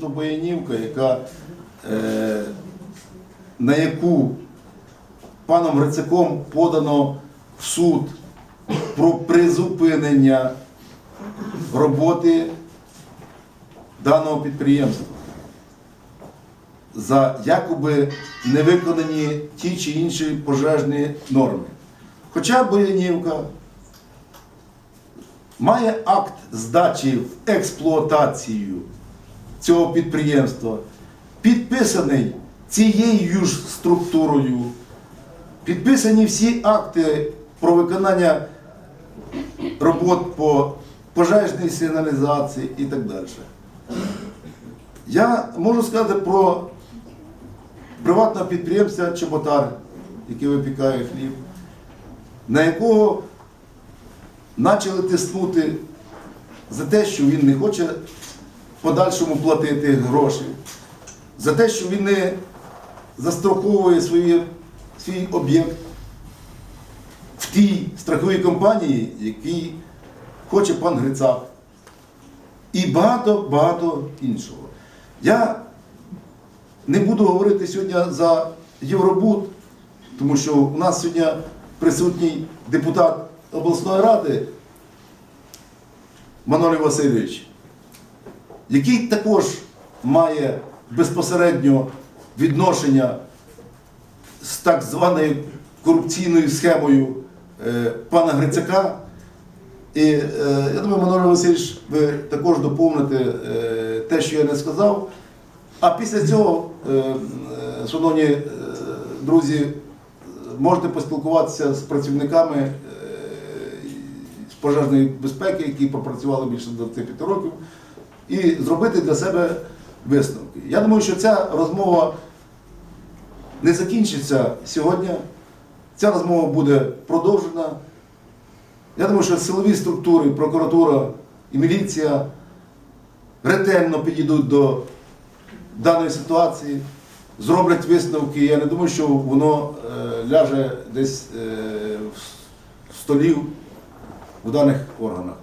підприємство Боянівка, яка, е, на яку паном Грицаком подано в суд про призупинення роботи даного підприємства за якоби невиконані ті чи інші пожежні норми. Хоча Боянівка має акт здачі в експлуатацію цього підприємства, підписаний цією ж структурою, підписані всі акти про виконання робот по пожежній сигналізації і так далі. Я можу сказати про приватного підприємця Чеботар, який випікає хліб, на якого почали тиснути за те, що він не хоче подальшому платити гроші, за те, що він не застроковує свої, свій об'єкт в тій страховій компанії, який хоче пан Грицак. І багато-багато іншого. Я не буду говорити сьогодні за Євробуд, тому що у нас сьогодні присутній депутат обласної ради Манолій Васильович, який також має безпосередньо відношення з так званою корупційною схемою е, пана Грицака. І е, я думаю, Манолій Васильович, ви також доповните е, те, що я не сказав. А після цього, е, е, шановні е, друзі, можете поспілкуватися з працівниками е, з пожежної безпеки, які пропрацювали більше 25 років, і зробити для себе висновки. Я думаю, що ця розмова не закінчиться сьогодні. Ця розмова буде продовжена. Я думаю, що силові структури, прокуратура і міліція ретельно підійдуть до даної ситуації, зроблять висновки. Я не думаю, що воно е, ляже десь е, в столів у даних органах.